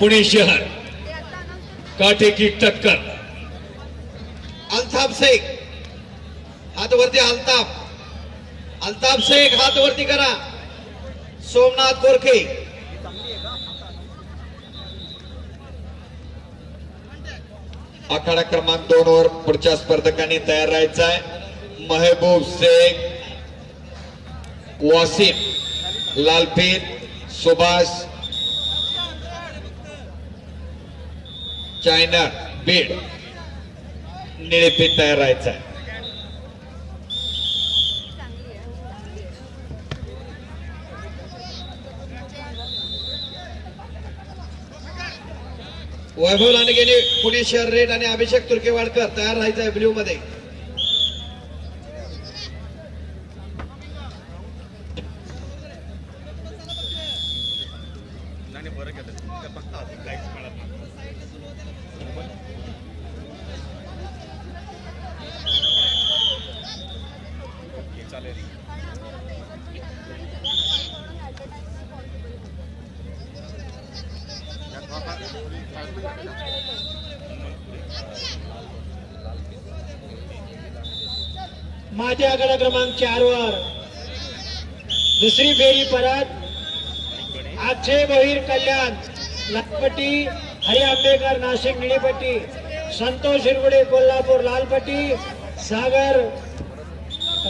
पुणे शहर. काटे की टक्कर. अल्ताफ शेख. हातवरती अल्ताफ. अल्ताफ शेख हातवरती करा. सोमनाथ गोरखे. आखाडा क्रमांक दोन वर पुढच्या स्पर्धकांनी तयार राहायचं आहे महबूब शेख वासिम लालपीर सुभाष चायना बीड. निळेपीठ तयार राहायचा आहे. वैभव लांडगेने पुणे शहर रेड आणि अभिषेक तुर्केवाडकर तयार राहायचा आहे ब्ल्यू मध्ये. माझ्या आकडा क्रमांक चार वर दुसरी फेरी परत अक्षय बहिर कल्याण लालपट्टी हरी आंबेकर नाशिक निळीपट्टी संतोष शिरगुडे कोल्हापूर लालपट्टी सागर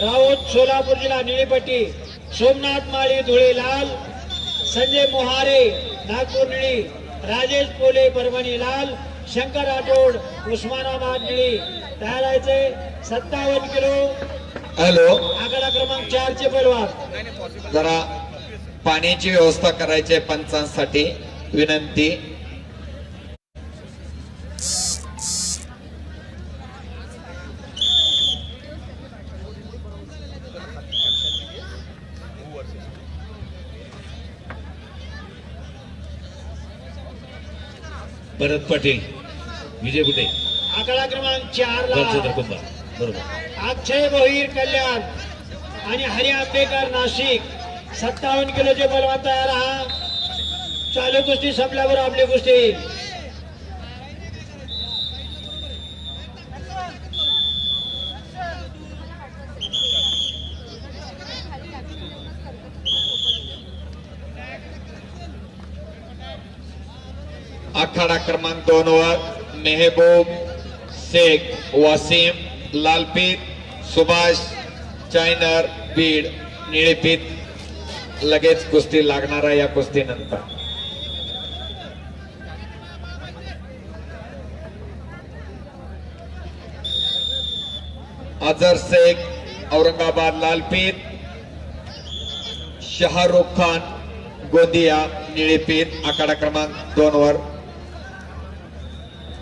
राऊत सोलापूर जिल्हा निळीपट्टी सोमनाथ माळी धुळे लाल संजय मोहारे नागपूर निळी राजेश पोले परभणी लाल शंकर राठोड उस्मानाबाद निळी. तयार व्हायचे सत्तावन्न किलो. हॅलो. आकडा क्रमांक चार चे जरा पाण्याची व्यवस्था करायची आहे पंचांसाठी. विनंती. भरत पाटील विजय कुठे आकडा क्रमांक चार बरोबर. अक्षय भोईर कल्याण आणि हरी आंबेकर नाशिक. सत्तावन्न किलोचे बलवान तयार हा चालू कुस्ती संपल्यावर आपली कुस्ती आखाडा क्रमांक दोन वर मेहबूब शेख वासिम, लालपीत, सुभाष चायनर बीड निळेपीत लगेच कुस्ती लागणार आहे या कुस्तीनंतर. अजर शेख औरंगाबाद लालपीत शाहरुख खान गोंदिया निळेपीत आखाडा क्रमांक दोन वर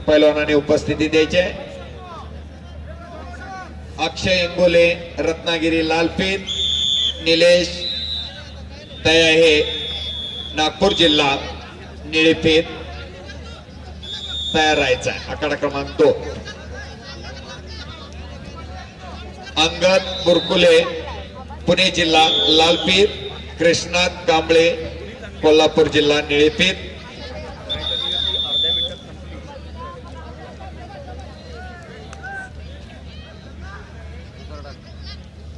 पैलवानाने उपस्थिती द्यायचे. अक्षय इंगोले रत्नागिरी लालपीत निलेश तय आहे नागपूर जिल्हा निळेपीत तयार राहायचा आहे. क्रमांक दोन. अंगद बुरकुले पुणे जिल्हा लालपीर कृष्णात कांबळे कोल्हापूर जिल्हा निळेपीत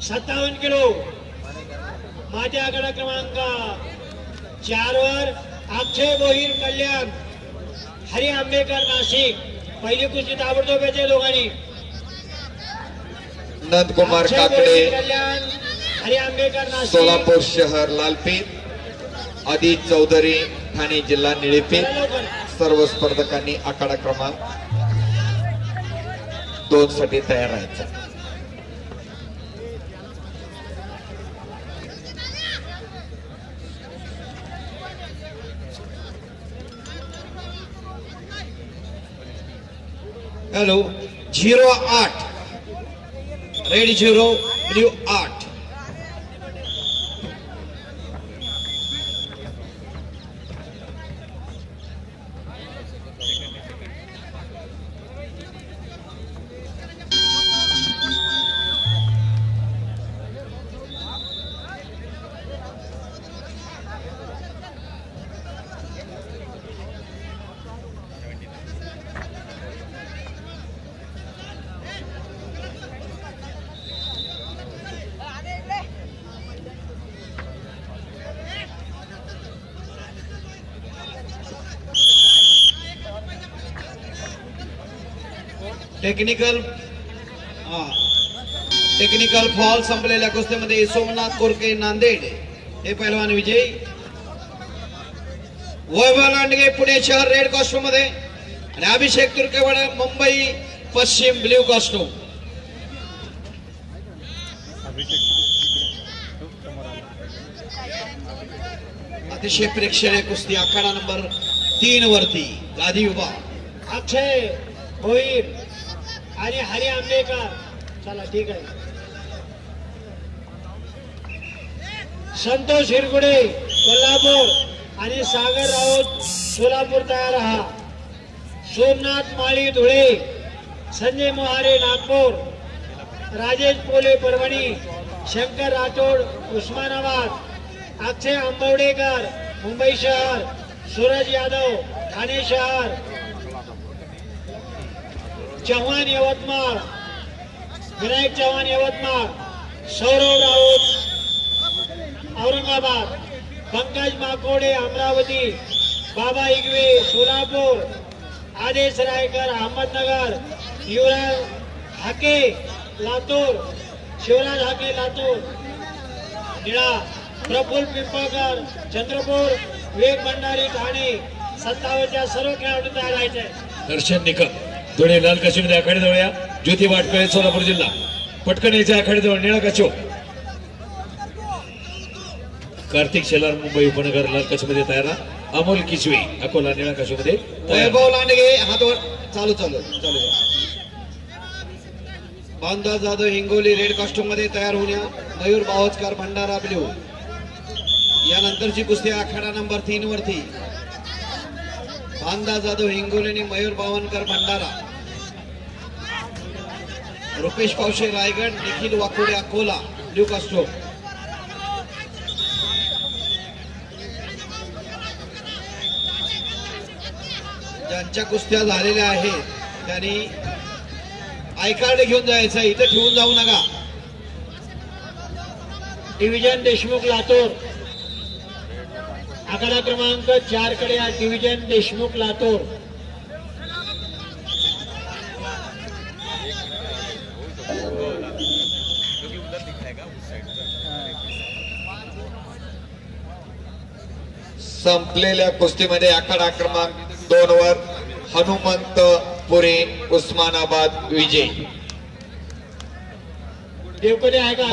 सत्तावन्न किलो. माझ्या आकडा क्रमांक चार वर अक्षय भोईर कल्याण हरी आंबेकर नाशिक पहिली कुस्ती ताबडतोब यायचे दोघांनी. नंदकुमार काकडे हरी आंबेकर नाशिक. सोलापूर शहर लालपीत आदी चौधरी ठाणे जिल्हा लवकर. सर्व स्पर्धकांनी आखाडा क्रमांक दोन साठी तयार राहायचं. हॅलो झिरो आठ रेड झिरो ब्ल्यू आठ टेक्निकल हा. टेक्निकल फॉल संपलेल्या कुस्तीमध्ये सोमनाथ कोरके नांदेड. हे पहिलवान विजयी. वैभव लांडगे पुणे शहर रेड कॉस्ट्यूममध्ये आणि अभिषेक तुर्केवाड मुंबई पश्चिम ब्ल्यू कॉस्ट्यूम अतिशय प्रेक्षणीय कुस्ती आखाडा नंबर तीन वरती. गादी उभा. अक्षय भोईर आणि हरी आंबेकर चला ठीक आहे. संतोष हिरगुडे कोल्हापूर आणि सागर राऊत सोलापूर तयार राहा. सोमनाथ माळी धुळे संजय मोहारे नागपूर राजेश पोले परभणी शंकर राठोड उस्मानाबाद अक्षय आंबवडेकर मुंबई शहर सूरज यादव ठाणे शहर चव्हाण यवतमाळ. विनायक चव्हाण यवतमाळ. सौरव राऊत औरंगाबाद. पंकज माकोडे अमरावती. बाबा इगवे सोलापूर. आदेश रायकर अहमदनगर. युवराज हाके लातूर. शिवराज हाके लातूर. निळा प्रफुल पिंपळकर चंद्रपूर. विवेक भंडारी ठाणे. सत्तावनच्या सर्व खेळाडूंना तयार राहायचे दर्शन निकम. दोन्ही लाल कशीमध्ये आखाडी जवळ या. ज्योती वाटकळे सोलापूर जिल्हा. पटकन यायचे आखाडी जवळ निळा कचो कार्तिक शेलार मुंबई उपनगर लाल कशीमध्ये तयार अमोल किचवे अकोला निळा कशीमध्ये तयार वैभव लांडगे हातवर. चालू चालू चालू. बांधा जाधव हिंगोली रेड कॉस्ट्यूममध्ये तयार होण्या मयूर बावचकर भंडारा ब्ल्यू. यानंतरची कुस्ती आखाडा नंबर तीन वरती बांधा जाधव हिंगोली आणि मयूर बावनकर भंडारा. रुपेश पावशे रायगड निखिल वाकोडे अकोला ब्ल्यू कॉस्ट्यूम ज्यांच्या कुस्त्या झालेल्या आहेत त्यांनी आय कार्ड घेऊन जायचं इथे ठेवून जाऊ नका. डिव्हिजन देशमुख लातूर. आकडा क्रमांक चारकडे डिव्हिजन देशमुख लातूर. संपलेल्या कुस्तीमध्ये आखाडा क्रमांक दोन वर हनुमंत पुरे उस्मानाबाद विजय. देवकरे आहे का?